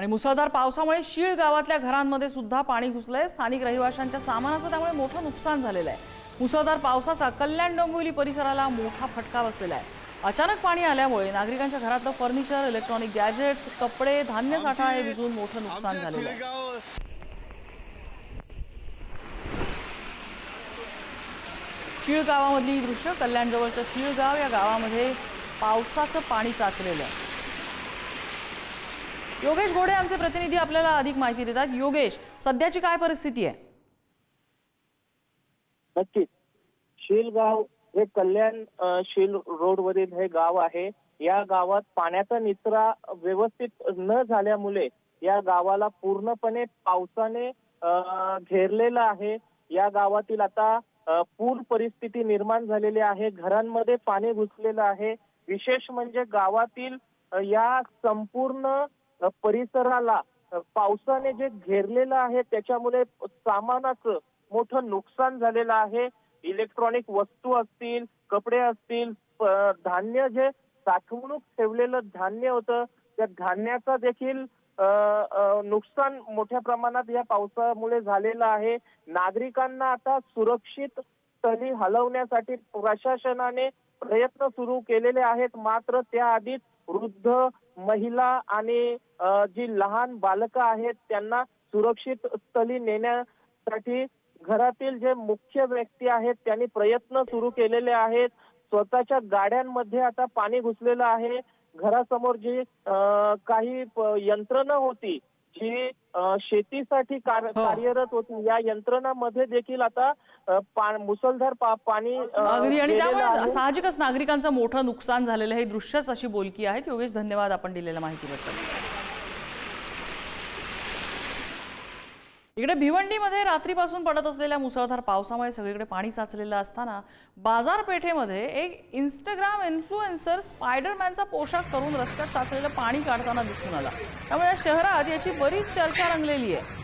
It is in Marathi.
आणि मुसळधार पावसामुळे शीळ गावातल्या घरांमध्ये सुद्धा पाणी घुसलंय. स्थानिक रहिवाशांच्या सामानाचं त्यामुळे मोठं नुकसान झालेलं आहे. मुसळधार पावसाचा कल्याण डोंबिवली परिसराला मोठा फटका बसलेला आहे अचानक पाणी आल्यामुळे नागरिकांच्या घरातलं फर्निचर इलेक्ट्रॉनिक गॅजेट्स कपडे धान्य साठा हे भिजून मोठं नुकसान झालेलं आहे. शीळ गावामधली ही दृश्य कल्याणजवळचं शीळ गाव या गावामध्ये पावसाचं पाणी साचलेलं आहे. योगेश घोडे आमचे प्रतिनिधी आपल्याला अधिक माहिती देतात. योगेश सध्याची काय परिस्थिती आहे? नक्कीच. शीलगाव हे कल्याण अ, शील रोड वरील हे गाव आहे. या गावात पाण्याचा निचरा व्यवस्थित न झाल्यामुळे या गावाला पूर्णपणे पावसाने घेरलेलं आहे. या गावातील आता पूर परिस्थिती निर्माण झालेली आहे. घरांमध्ये पाणी घुसलेलं आहे. विशेष म्हणजे गावातील या संपूर्ण परिसराला पावसाने जे घेरलेलं आहे त्याच्यामुळे सामानाचं मोठं नुकसान झालेलं आहे. इलेक्ट्रॉनिक वस्तू असतील कपडे असतील धान्य जे साठवणूक ठेवलेलं धान्य होतं त्या धान्याचा देखील नुकसान मोठ्या प्रमाणात या पावसामुळे झालेलं आहे. नागरिकांना आता सुरक्षित स्थळी हलवण्यासाठी प्रशासनाने प्रयत्न सुरू केलेले आहेत. मात्र त्याआधीच वृद्ध महिला आणि जी लहान बालकं आहेत त्यांना सुरक्षित स्थळी नेण्यासाठी घरातील जे मुख्य व्यक्ती आहेत त्यांनी प्रयत्न सुरू केलेले आहेत. स्वतःच्या गाड्यांमध्ये आता पाणी घुसलेलं आहे. घरासमोर जी काही यंत्रणा होती जी शेतीसाठी हो. कार्यरत होती या यंत्रणामध्ये देखील आता मुसळधार पाणी अगदी आणि त्यामुळे. साहजिकच नागरिकांचं मोठं नुकसान झालेलं ही दृश्यच अशी बोलकी आहेत योगेश धन्यवाद आपण दिलेल्या माहितीबद्दल इकडे भिवंडीमध्ये रात्रीपासून पडत असलेल्या मुसळधार पावसामुळे सगळीकडे पाणी साचलेलं असताना बाजारपेठेमध्ये एक इंस्टाग्राम इन्फ्लुएन्सर स्पायडरमॅनचा पोशाख करून रस्त्यात साचलेलं पाणी काढताना दिसून आला. त्यामुळे या शहरात याची बरीच चर्चा रंगलेली आहे.